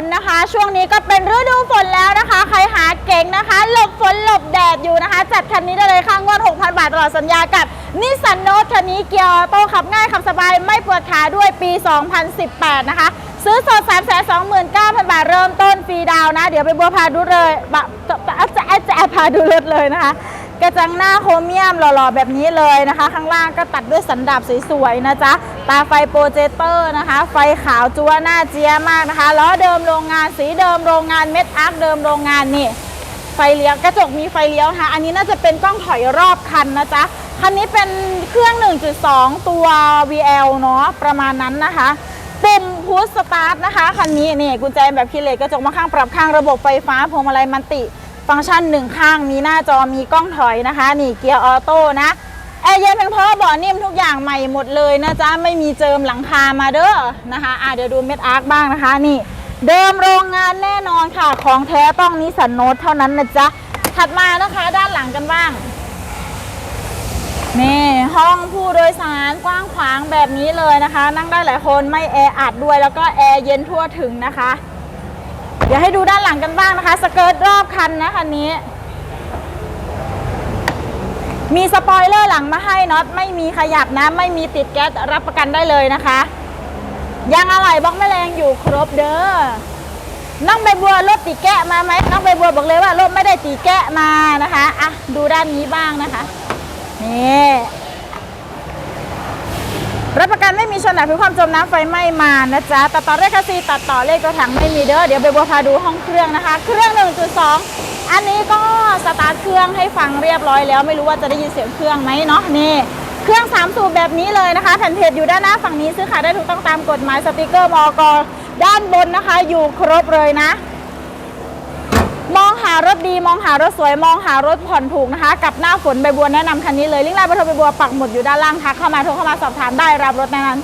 นนะคะ ช่วงนี้ก็เป็นฤดูฝนแล้วนะคะ ใครหาเก่งนะคะ หลบฝนหลบแดดอยู่นะคะ จัดคันนี้ได้เลยค่ะงวด 6,000 บาทตลอดสัญญากับนิสสันโนตคันนี้เกียร์ออโต้ขับง่ายขับสบายไม่ปวดขาด้วยปี 2018 นะคะ ซื้อสด 3 2 9 0 0 0 บาทเริ่มต้นฟรีดาวนะ เดี๋ยวไปบัวพาดูเลยบะจะจะจะพาดูรถเลยนะคะ กระจังหน้าโครเมียมหล่อๆ แบบนี้เลยนะคะ ข้างล่างก็ตัดด้วยสันดาบสวยๆนะจ๊ะ ตาไฟโปรเจคเตอร์นะคะ ไฟขาวจัวหน้าเจี๊ยมากนะคะล้อเดิมโรงงานสีเดิมโรงงานเม็ดอาร์คเดิมโรงงานนี่ไฟเลี้ยวกระจกมีไฟเลี้ยวนะคะอันนี้น่าจะเป็นกล้องถอยรอบคันนะจ๊ะคันนี้เป็นเครื่อง 1.2 ตัว VL เนาะประมาณนั้นนะคะปุ่มพุชสตาร์ทนะคะคันนี้นี่กุญแจแบบคีย์เลสกระจกมาข้างปรับข้างระบบไฟฟ้าพวงมาลัยมันติ ฟังก์ชันหนึ่งข้างมีหน้าจอมีกล้องถอยนะคะ นี่เกียร์ออโต้นะแอร์เย็นเพียงพอเบาะนิ่มทุกอย่างใหม่หมดเลยนะจ๊ะไม่มีเจิมหลังคามาเด้อนะคะอะเดี๋ยวดูเม็ดอาร์คบ้างนะคะนี่เดิมโรงงานแน่นอนค่ะ ของแท้ต้องนิสสันโนตเท่านั้นนะจ๊ะ ถัดมานะคะด้านหลังกันบ้าง นี่ห้องผู้โดยสารกว้างขวางแบบนี้เลยนะคะ นั่งได้หลายคนไม่แออัดด้วยแล้วก็แอร์เย็นทั่วถึงนะคะ เดี๋ยวให้ดูด้านหลังกันบ้างนะคะ สเกิร์ตรอบคันนะคันนี้ มีสปอยเลอร์หลังมาให้น็อตไม่มีขยับนะ ไม่มีติดแก๊สรับประกันได้เลยนะคะยางอะไหล่บล็อกแมลงอยู่ครบเด้อน้องใบบัวรถตีแกะมาไหมน้องใบบัวบอกเลยว่ารถไม่ได้ตีแกะมานะคะอะดูด้านนี้บ้างนะคะนี่ รับประกันไม่มีชนหนักพิความจมน้ำไฟไหม้มานะจ๊ะตัดต่อเลขคัสซีตัดต่อเลขตัวถังไม่มีเด้อเดี๋ยวใบบัวพาดูห้องเครื่องนะคะ เครื่อง 1.2 อันนี้ก็สตาร์ทเครื่องให้ฟังเรียบร้อยแล้วไม่รู้ว่าจะได้ยินเสียงเครื่องไหมเนาะนี่เครื่อง 3 สูบแบบนี้เลยนะคะแผ่นเพจอยู่ด้านหน้าฝั่งนี้ซื้อขายได้ถูกต้องตามกฎหมายสติกเกอร์มอกด้านบนนะคะ อยู่ครบเลยนะ มองหารถดีมองหารถสวยมองหารถผ่อนถูกนะคะ กับหน้าฝนใบบัวแนะนำคันนี้เลยลิงก์ไลน์เบอร์โทรใบบัวปักหมุดอยู่ด้านล่างทักเข้ามาโทรเข้ามาสอบถามได้รับรถแน่นอน